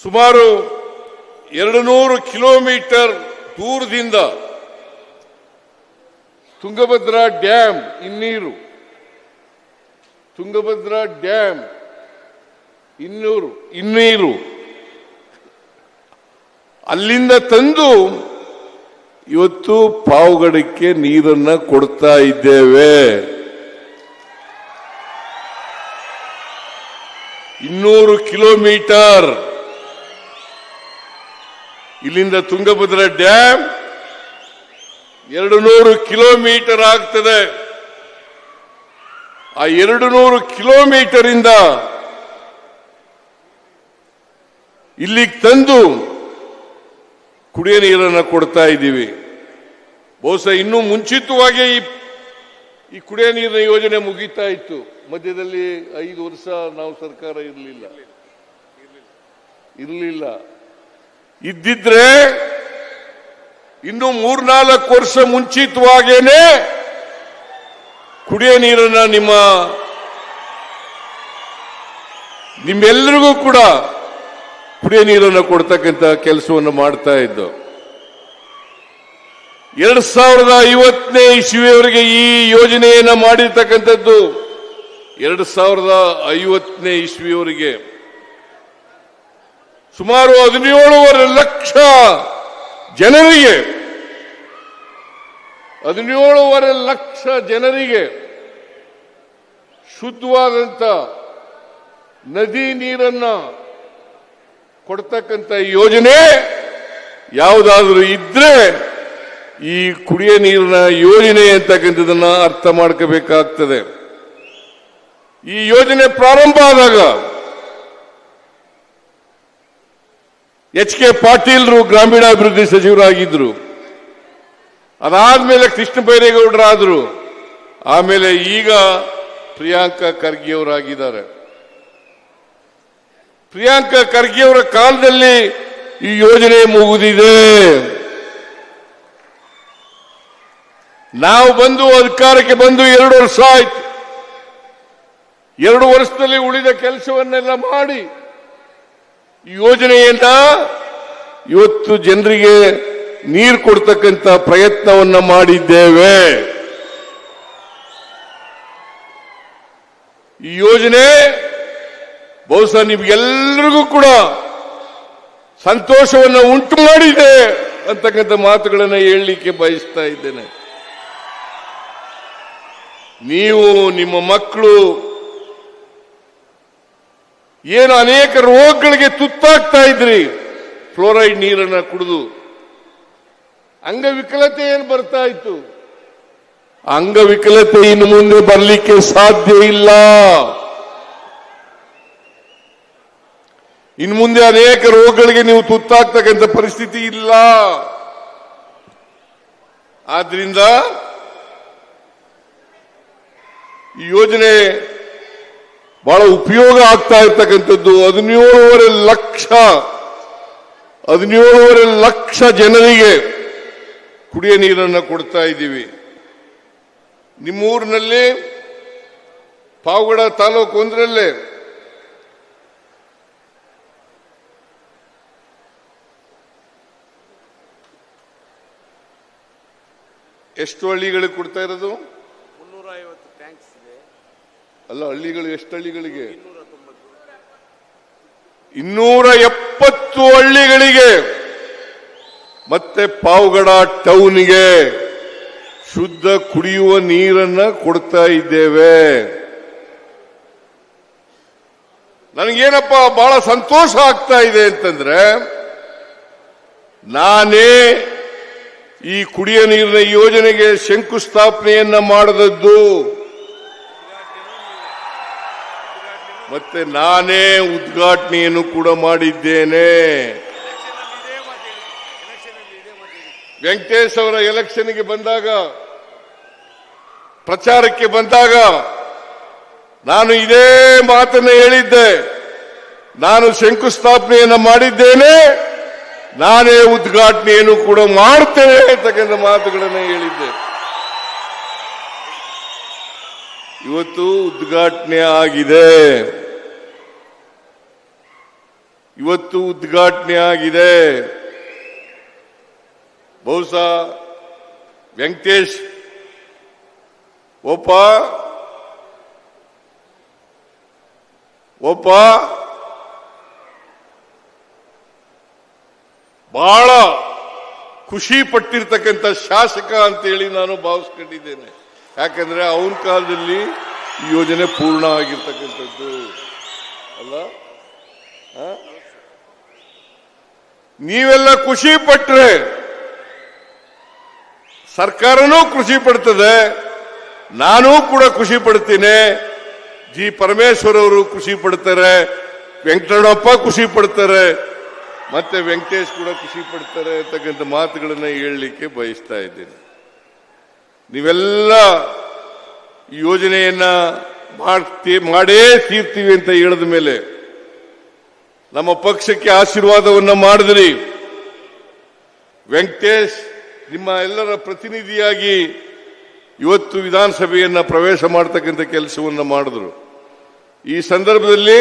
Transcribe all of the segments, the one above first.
ಸುಮಾರು ಎರಡು ನೂರು ಕಿಲೋಮೀಟರ್ ದೂರದಿಂದ ತುಂಗಭದ್ರಾ ಡ್ಯಾಮ್ ಇನ್ನೀರು, ತುಂಗಭದ್ರಾ ಡ್ಯಾಮ್ ಇನ್ನೂರು, ಇನ್ನೀರು. ಅಲ್ಲಿಂದ ತಂದು ಇವತ್ತು ಪಾವುಗಡಕ್ಕೆ ನೀರನ್ನ ಕೊಡ್ತಾ ಇದ್ದೇವೆ. ಇನ್ನೂರು ಕಿಲೋಮೀಟರ್. ಇಲ್ಲಿಂದ ತುಂಗಭದ್ರಾ ಡ್ಯಾಮ್ ಎರಡು ನೂರು ಕಿಲೋಮೀಟರ್ ಆಗ್ತದೆ. ಆ ಎರಡು ನೂರು ಕಿಲೋಮೀಟರ್ ಇಂದ ಇಲ್ಲಿಗೆ ತಂದು ಕುಡಿಯ ನೀರನ್ನು ಕೊಡ್ತಾ ಇದ್ದೀವಿ. ಬಹುಶಃ ಇನ್ನೂ ಮುಂಚಿತವಾಗಿ ಈ ಈ ಕುಡಿಯ ನೀರಿನ ಯೋಜನೆ ಮುಗಿತಾ ಇತ್ತು. ಮಧ್ಯದಲ್ಲಿ ಐದು ವರ್ಷ ನಾವು ಸರ್ಕಾರ ಇರಲಿಲ್ಲ. ಇರಲಿಲ್ಲ. ಇದ್ದಿದ್ರೆ ಇನ್ನು ಮೂರ್ನಾಲ್ಕು ವರ್ಷ ಮುಂಚಿತವಾಗೇನೆ ಕುಡಿಯ ನೀರನ್ನ ನಿಮ್ಮ ನಿಮ್ಮೆಲ್ಲರಿಗೂ ಕೂಡ ಕುಡಿಯ ನೀರನ್ನು ಕೊಡ್ತಕ್ಕಂಥ ಕೆಲಸವನ್ನು ಮಾಡ್ತಾ ಇದ್ದು. ಎರಡ್ ಸಾವಿರದ ಐವತ್ತನೇ ಇಸುವೆಯವರೆಗೆ ಈ ಯೋಜನೆಯನ್ನ ಮಾಡಿರ್ತಕ್ಕಂಥದ್ದು. ಎರಡ್ ಸಾವಿರದ ಐವತ್ತನೇ ಇಸ್ವಿಯವರೆಗೆ ಸುಮಾರು ಹದಿನೇಳುವರೆ ಲಕ್ಷ ಜನರಿಗೆ, ಹದಿನೇಳುವರೆ ಲಕ್ಷ ಜನರಿಗೆ ಶುದ್ಧವಾದಂಥ ನದಿ ನೀರನ್ನು ಕೊಡ್ತಕ್ಕಂಥ ಯೋಜನೆ ಯಾವುದಾದ್ರೂ ಇದ್ರೆ ಈ ಕುಡಿಯ ನೀರಿನ ಯೋಜನೆ ಅಂತಕ್ಕಂಥದನ್ನ ಅರ್ಥ ಮಾಡ್ಕೋಬೇಕಾಗ್ತದೆ. ಈ ಯೋಜನೆ ಪ್ರಾರಂಭ ಆದಾಗ ಎಚ್ ಕೆ ಪಾಟೀಲ್ರು ಗ್ರಾಮೀಣಾಭಿವೃದ್ಧಿ ಸಚಿವರಾಗಿದ್ರು. ಅದಾದ್ಮೇಲೆ ಕೃಷ್ಣ ಬೈರೇಗೌಡರಾದ್ರು. ಆಮೇಲೆ ಈಗ ಪ್ರಿಯಾಂಕಾ ಖರ್ಗೆ ಅವರಾಗಿದ್ದಾರೆ ಪ್ರಿಯಾಂಕಾ ಖರ್ಗೆ ಅವರ ಕಾಲದಲ್ಲಿ ಈ ಯೋಜನೆ ಮುಗಿದಿದೆ. ನಾವು ಬಂದು ಅಧಿಕಾರಕ್ಕೆ ಬಂದು ಎರಡು ವರ್ಷ ಆಯ್ತು. ಎರಡು ವರ್ಷದಲ್ಲಿ ಉಳಿದ ಕೆಲಸವನ್ನೆಲ್ಲ ಮಾಡಿ. ಯೋಜನೆಯನ್ನ ಇವತ್ತು ಜನರಿಗೆ ನೀರು ಕೊಡ್ತಕ್ಕಂಥ ಪ್ರಯತ್ನವನ್ನ ಮಾಡಿದ್ದೇವೆ. ಈ ಯೋಜನೆ ಬಹುಶಃ ನಿಮ್ಗೆಲ್ಲರಿಗೂ ಕೂಡ ಸಂತೋಷವನ್ನು ಉಂಟು ಮಾಡಿದೆ ಅಂತಕ್ಕಂಥ ಮಾತುಗಳನ್ನು ಹೇಳಲಿಕ್ಕೆ ಬಯಸ್ತಾ ಇದ್ದೇನೆ. ನೀವು ನಿಮ್ಮ ಮಕ್ಕಳು ಏನು ಅನೇಕ ರೋಗಗಳಿಗೆ ತುತ್ತಾಗ್ತಾ ಇದ್ರಿ? ಫ್ಲೋರೈಡ್ ನೀರನ್ನ ಕುಡಿದು. ಅಂಗವಿಕಲತೆ ಏನು ಬರ್ತಾ ಇತ್ತು? ಅಂಗವಿಕಲತೆ ಇನ್ನು ಮುಂದೆ ಬರಲಿಕ್ಕೆ ಸಾಧ್ಯ ಇಲ್ಲ. ಇನ್ನು ಮುಂದೆ ಅನೇಕ ರೋಗಗಳಿಗೆ ನೀವು ತುತ್ತಾಗ್ತಕ್ಕಂಥ ಪರಿಸ್ಥಿತಿ ಇಲ್ಲ. ಆದ್ರಿಂದ ಈ ಯೋಜನೆ ಬಹಳ ಉಪಯೋಗ ಆಗ್ತಾ ಇರ್ತಕ್ಕಂಥದ್ದು. ಹದಿನೇಳುವರೆ ಲಕ್ಷ ಹದಿನೇಳುವರೆ ಲಕ್ಷ ಜನರಿಗೆ ಕುಡಿಯ ನೀರನ್ನು ಕೊಡ್ತಾ ಇದ್ದೀವಿ. ನಿಮ್ಮೂರಿನಲ್ಲಿ ಪಾವಗಡ ತಾಲೂಕು ಒಂದರಲ್ಲೇ ಎಷ್ಟು ಹಳ್ಳಿಗಳಿಗೆ ಕೊಡ್ತಾ ಇರೋದು ಮುನ್ನೂರ ಐವತ್ತು ಟ್ಯಾಂಕ್ಸ್ ಇದೆ ಅಲ್ಲ, ಹಳ್ಳಿಗಳು ಎಷ್ಟು ಹಳ್ಳಿಗಳಿಗೆ ಇನ್ನೂರ ಎಪ್ಪತ್ತು ಹಳ್ಳಿಗಳಿಗೆ. ಮತ್ತೆ ಪಾವಗಡ ಟೌನ್ಗೆ ಶುದ್ಧ ಕುಡಿಯುವ ನೀರನ್ನ ಕೊಡ್ತಾ ಇದ್ದೇವೆ. ನನಗೇನಪ್ಪ, ಬಹಳ ಸಂತೋಷ ಆಗ್ತಾ ಇದೆ ಅಂತಂದ್ರೆ, ನಾನೇ ಈ ಕುಡಿಯ ನೀರಿನ ಯೋಜನೆಗೆ ಶಂಕುಸ್ಥಾಪನೆಯನ್ನ ಮಾಡದದ್ದು. ಮತ್ತೆ ನಾನೇ ಉದ್ಘಾಟನೆಯನ್ನು ಕೂಡ ಮಾಡಿದ್ದೇನೆ. ವೆಂಕಟೇಶ್ ಅವರ ಎಲೆಕ್ಷನ್ಗೆ ಬಂದಾಗ, ಪ್ರಚಾರಕ್ಕೆ ಬಂದಾಗ ನಾನು ಇದೇ ಮಾತನ್ನು ಹೇಳಿದ್ದೆ. ನಾನು ಶಂಕುಸ್ಥಾಪನೆಯನ್ನು ಮಾಡಿದ್ದೇನೆ. ನಾನೇ ಉದ್ಘಾಟನೆಯನ್ನು ಕೂಡ ಮಾಡುತ್ತೇನೆ ಅಂತಕ್ಕಂಥ ಮಾತುಗಳನ್ನು ಹೇಳಿದ್ದೆ. ಇವತ್ತು ಉದ್ಘಾಟನೆ ಆಗಿದೆ. ಇವತ್ತು ಉದ್ಘಾಟನೆ ಆಗಿದೆ. ಬಹುಶಃ ವೆಂಕಟೇಶ್ ಒಪ್ಪ ಒಪ್ಪ ಬಹಳ ಖುಷಿ ಪಟ್ಟಿರ್ತಕ್ಕಂಥ ಶಾಸಕ ಅಂತೇಳಿ ನಾನು ಭಾವಿಸ್ಕೊಂಡಿದ್ದೇನೆ. ಯಾಕಂದ್ರೆ ಅವನ ಕಾಲದಲ್ಲಿ ಈ ಯೋಜನೆ ಪೂರ್ಣ ಆಗಿರ್ತಕ್ಕಂಥದ್ದು. ಅಲ್ಲ? ನೀವೆಲ್ಲ ಖುಷಿ ಪಟ್ರೆ, ಸರ್ಕಾರನೂ ಖುಷಿ ಪಡ್ತದೆ, ನಾನೂ ಕೂಡ ಖುಷಿ ಪಡ್ತೀನಿ. ಜಿ ಪರಮೇಶ್ವರ್ ಅವರು ಖುಷಿ ಪಡ್ತಾರೆ ವೆಂಕಟರಣಪ್ಪ ಖುಷಿ ಪಡ್ತಾರೆ, ಮತ್ತೆ ವೆಂಕಟೇಶ್ ಕೂಡ ಖುಷಿ ಪಡ್ತಾರೆ ಅಂತಕ್ಕಂಥ ಮಾತುಗಳನ್ನ ಹೇಳಲಿಕ್ಕೆ ಬಯಸ್ತಾ ಇದ್ದೀನಿ. ನೀವೆಲ್ಲ ಯೋಜನೆಯನ್ನ ಮಾಡ್ತೀ, ಮಾಡೇ ತೀರ್ತೀವಿ ಅಂತ ಹೇಳಿದ ಮೇಲೆ ನಮ್ಮ ಪಕ್ಷಕ್ಕೆ ಆಶೀರ್ವಾದವನ್ನು ಮಾಡಿದ್ರಿ. ವೆಂಕಟೇಶ್, ನಿಮ್ಮ ಎಲ್ಲರ ಪ್ರತಿನಿಧಿಯಾಗಿ ಇವತ್ತು ವಿಧಾನಸಭೆಯನ್ನ ಪ್ರವೇಶ ಮಾಡತಕ್ಕಂಥ ಕೆಲಸವನ್ನು ಮಾಡಿದ್ರು. ಈ ಸಂದರ್ಭದಲ್ಲಿ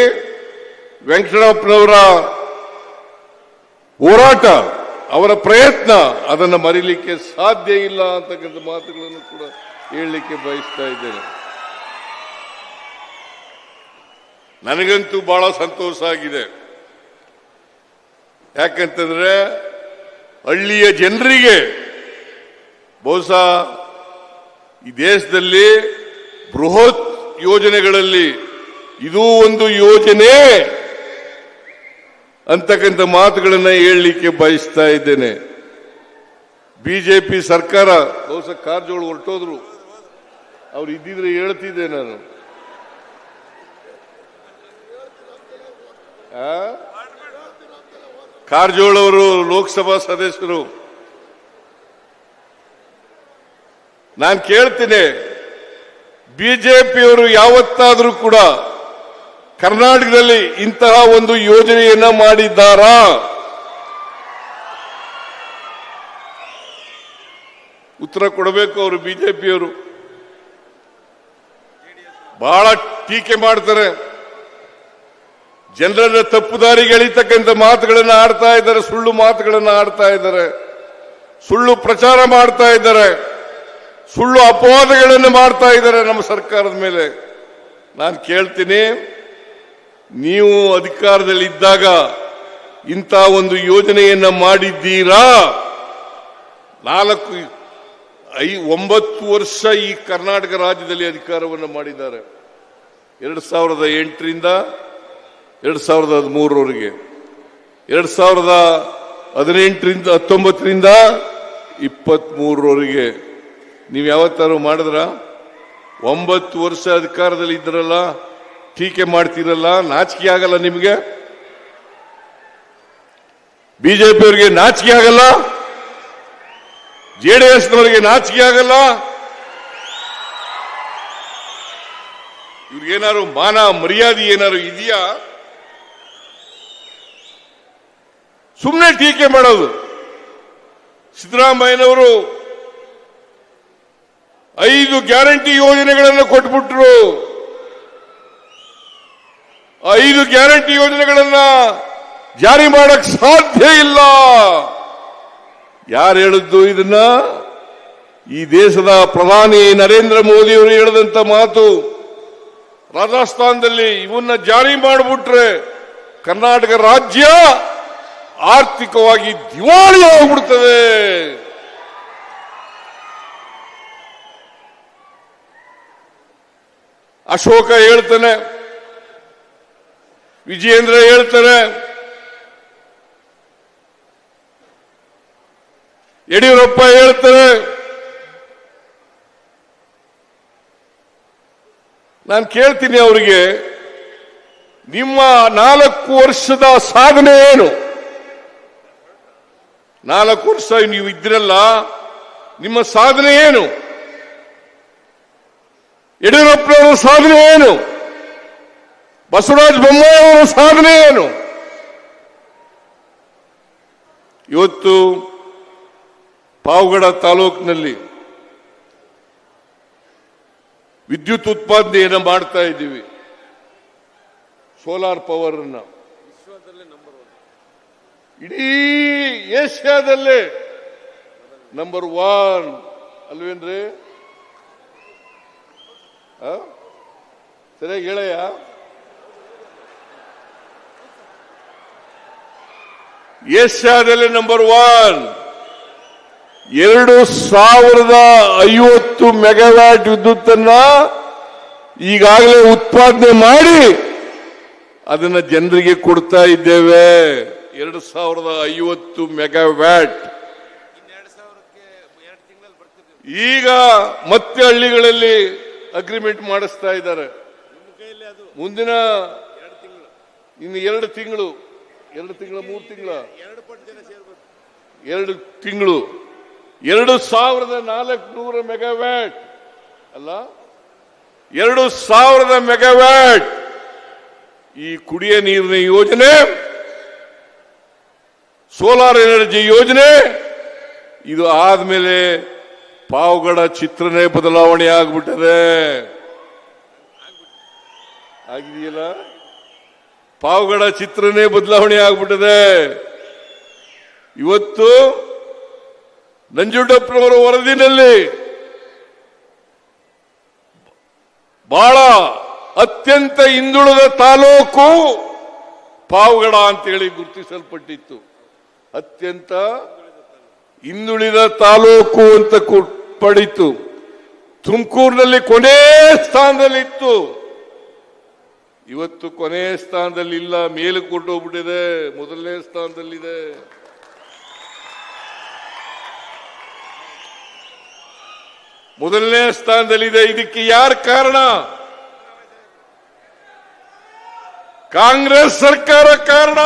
ವೆಂಕಟರಪ್ಪನವರ ಹೋರಾಟ, ಅವರ ಪ್ರಯತ್ನ ಅದನ್ನು ಮರಿಲಿಕ್ಕೆ ಸಾಧ್ಯ ಇಲ್ಲ ಅಂತಕ್ಕಂಥ ಮಾತುಗಳನ್ನು ಕೂಡ ಹೇಳಲಿಕ್ಕೆ ಬಯಸ್ತಾ ಇದ್ದೇನೆ. ನನಗಂತೂ ಬಹಳ ಸಂತೋಷ ಆಗಿದೆ. ಯಾಕಂತಂದ್ರೆ ಹಳ್ಳಿಯ ಜನರಿಗೆ ಬಹುಶಃ ಈ ದೇಶದಲ್ಲಿ ಬೃಹತ್ ಯೋಜನೆಗಳಲ್ಲಿ ಇದು ಒಂದು ಯೋಜನೆ ಅಂತಕ್ಕಂಥ ಮಾತುಗಳನ್ನ ಹೇಳಲಿಕ್ಕೆ ಬಯಸ್ತಾ ಇದ್ದೇನೆ. ಬಿಜೆಪಿ ಸರ್ಕಾರ ಬಹುಶಃ ಕಾರಜೋಳು ಹೊರಟೋದ್ರು. ಅವ್ರು ಇದ್ದಿದ್ರೆ ಹೇಳ್ತಿದ್ದೆ ನಾನು. ಆ? ಕಾರಜೋಳ ಅವರು ಲೋಕಸಭಾ ಸದಸ್ಯರು. ನಾನು ಕೇಳ್ತೀನಿ, ಬಿಜೆಪಿಯವರು ಯಾವತ್ತಾದರೂ ಕೂಡ ಕರ್ನಾಟಕದಲ್ಲಿ ಇಂತಹ ಒಂದು ಯೋಜನೆಯನ್ನ ಮಾಡಿದ್ದಾರಾ? ಉತ್ತರ ಕೊಡಬೇಕು ಅವರು ಬಿಜೆಪಿಯವರು. ಬಹಳ ಟೀಕೆ ಮಾಡ್ತಾರೆ. ಜನರನ್ನ ತಪ್ಪು ದಾರಿಗೆ ಎಳಿತಕ್ಕಂಥ ಮಾತುಗಳನ್ನು ಆಡ್ತಾ ಇದ್ದಾರೆ, ಸುಳ್ಳು ಮಾತುಗಳನ್ನು ಆಡ್ತಾ ಇದ್ದಾರೆ, ಸುಳ್ಳು ಪ್ರಚಾರ ಮಾಡ್ತಾ ಇದ್ದಾರೆ, ಸುಳ್ಳು ಅಪವಾದಗಳನ್ನು ಮಾಡ್ತಾ ಇದ್ದಾರೆ ನಮ್ಮ ಸರ್ಕಾರದ ಮೇಲೆ. ನಾನು ಕೇಳ್ತೀನಿ, ನೀವು ಅಧಿಕಾರದಲ್ಲಿ ಇದ್ದಾಗ ಇಂಥ ಒಂದು ಯೋಜನೆಯನ್ನ ಮಾಡಿದ್ದೀರಾ? ನಾಲ್ಕು, ಐ, ಒಂಬತ್ತು ವರ್ಷ ಈ ಕರ್ನಾಟಕ ರಾಜ್ಯದಲ್ಲಿ ಅಧಿಕಾರವನ್ನು ಮಾಡಿದ್ದಾರೆ. ಎರಡು ಸಾವಿರದ ಎಂಟರಿಂದ ಎರಡು ಸಾವಿರದ ಹದಿಮೂರವರೆಗೆ ಎರಡು ಸಾವಿರದ ಹದಿನೆಂಟರಿಂದ, ಹತ್ತೊಂಬತ್ತರಿಂದ ಇಪ್ಪತ್ಮೂರರವರೆಗೆ. ನೀವು ಯಾವತ್ತಾರು ಮಾಡಿದ್ರ? ಒಂಬತ್ತು ವರ್ಷ ಅಧಿಕಾರದಲ್ಲಿ ಇದ್ರಲ್ಲ ಟೀಕೆ ಮಾಡ್ತೀರಲ್ಲ, ನಾಚಿಕೆ ಆಗಲ್ಲ ನಿಮಗೆ? ಬಿಜೆಪಿಯವರಿಗೆ ನಾಚಿಕೆ ಆಗಲ್ಲ? ಜೆ ಡಿ ನಾಚಿಕೆ ಆಗಲ್ಲ? ಇವ್ರಿಗೇನಾದ್ರು ಮಾನ ಮರ್ಯಾದೆ ಏನಾದ್ರು ಇದೆಯಾ? ಸುಮ್ಮನೆ ಟೀಕೆ ಮಾಡೋದು. ಸಿದ್ದರಾಮಯ್ಯನವರು ಐದು ಗ್ಯಾರಂಟಿ ಯೋಜನೆಗಳನ್ನು ಕೊಟ್ಬಿಟ್ರು. ಐದು ಗ್ಯಾರಂಟಿ ಯೋಜನೆಗಳನ್ನ ಜಾರಿ ಮಾಡಕ್ ಸಾಧ್ಯ ಇಲ್ಲ. ಯಾರು ಹೇಳಿದ್ದು ಇದನ್ನ? ಈ ದೇಶದ ಪ್ರಧಾನಿ ನರೇಂದ್ರ ಮೋದಿ ಅವರು ಹೇಳಿದಂತ ಮಾತು ರಾಜಸ್ಥಾನದಲ್ಲಿ ಇವನ್ನ ಜಾರಿ ಮಾಡಿಬಿಟ್ರೆ ಕರ್ನಾಟಕ ರಾಜ್ಯ ಆರ್ಥಿಕವಾಗಿ ದಿವಾಳಿ ಆಗ್ಬಿಡ್ತದೆ ಅಶೋಕ ಹೇಳ್ತಾನೆ, ವಿಜಯೇಂದ್ರ ಹೇಳ್ತಾನೆ, ಯಡಿಯೂರಪ್ಪ ಹೇಳ್ತಾರೆ ನಾನು ಕೇಳ್ತೀನಿ ಅವರಿಗೆ, ನಿಮ್ಮ ನಾಲ್ಕು ವರ್ಷದ ಸಾಧನೆ ಏನು? ನಾಲ್ಕು ವರ್ಷ ನೀವು ಇದ್ರಲ್ಲ ನಿಮ್ಮ ಸಾಧನೆ ಏನು? ಯಡಿಯೂರಪ್ಪನವರ ಸಾಧನೆ ಏನು? ಬಸವರಾಜ ಬೊಮ್ಮಾಯಿಯವರ ಸಾಧನೆ ಏನು? ಇವತ್ತು ಪಾವಗಡ ತಾಲೂಕಿನಲ್ಲಿ ವಿದ್ಯುತ್ ಉತ್ಪಾದನೆಯನ್ನು ಮಾಡ್ತಾ ಇದ್ದೀವಿ. ಸೋಲಾರ್ ಪವರ್ ಅನ್ನ ಏಷ್ಯಾದಲ್ಲೇ ನಂಬರ್ ಒನ್ ಇಡೀ ಏಷ್ಯಾದಲ್ಲೇ ನಂಬರ್ ಒನ್ ಅಲ್ವೇನ್ರಿ? ಸರಿಯಾಗಿ ಹೇಳಯ್ಯ? ಏಷ್ಯಾದಲ್ಲಿ ನಂಬರ್ ಒನ್ ಎರಡು ಸಾವಿರದ ಐವತ್ತು ಮೆಗಾವ್ಯಾಟ್ ವಿದ್ಯುತ್ತನ್ನ ಈಗಾಗಲೇ ಉತ್ಪಾದನೆ ಮಾಡಿ ಅದನ್ನ ಜನರಿಗೆ ಕೊಡ್ತಾ ಇದ್ದೇವೆ. ಎರಡು ಸಾವಿರದ ಐವತ್ತು ಮೆಗಾವ್ಯಾಟ್. ಈಗ ಮತ್ತೆ ಹಳ್ಳಿಗಳಲ್ಲಿ ಅಗ್ರಿಮೆಂಟ್ ಮಾಡಿಸ್ತಾ ಇದ್ದಾರೆ. ಮುಂದಿನ ಇನ್ನು ಎರಡು ತಿಂಗಳು, ಎರಡು ತಿಂಗಳ, ಮೂರು ತಿಂಗಳ. ಎರಡು ತಿಂಗಳು. ಎರಡು ಸಾವಿರದ ನಾಲ್ಕುನೂರ ಮೆಗಾವ್ಯಾಟ್. ಅಲ್ಲ, ಎರಡು ಸಾವಿರದ ಮೆಗಾವ್ಯಾಟ್. ಈ ಕುಡಿಯ ನೀರಿನ ಯೋಜನೆ ಸೋಲಾರ್ ಎನರ್ಜಿ ಯೋಜನೆ, ಇದು ಆದ್ಮೇಲೆ ಪಾವಗಡ ಚಿತ್ರನೇ ಬದಲಾವಣೆ ಆಗ್ಬಿಟ್ಟದೆ. ಆಗಿದೆಯಲ್ಲ? ಪಾವಗಡ ಚಿತ್ರನೇ ಬದಲಾವಣೆ ಆಗ್ಬಿಟ್ಟದೆ. ಇವತ್ತು ನಂಜುಂಡಪ್ಪನವರ ವರದಿನಲ್ಲಿ ಬಹಳ ಅತ್ಯಂತ ಹಿಂದುಳಿದ ತಾಲೂಕು ಪಾವಗಡ ಅಂತೇಳಿ ಗುರುತಿಸಲ್ಪಟ್ಟಿತ್ತು. ಅತ್ಯಂತ ಹಿಂದುಳಿದ ತಾಲೂಕು ಅಂತ ಪಡಿತು. ತುಮಕೂರಿನಲ್ಲಿ ಕೊನೆ ಸ್ಥಾನದಲ್ಲಿತ್ತು. ಇವತ್ತು ಕೊನೆ ಸ್ಥಾನದಲ್ಲಿ ಇಲ್ಲ ಮೇಲೆ ಕೊಂಡೋಗ್ಬಿಟ್ಟಿದೆ ಮೊದಲನೇ ಸ್ಥಾನದಲ್ಲಿದೆ. ಮೊದಲನೇ ಸ್ಥಾನದಲ್ಲಿದೆ, ಇದಕ್ಕೆ ಯಾರ ಕಾರಣ? ಕಾಂಗ್ರೆಸ್ ಸರ್ಕಾರ ಕಾರಣ.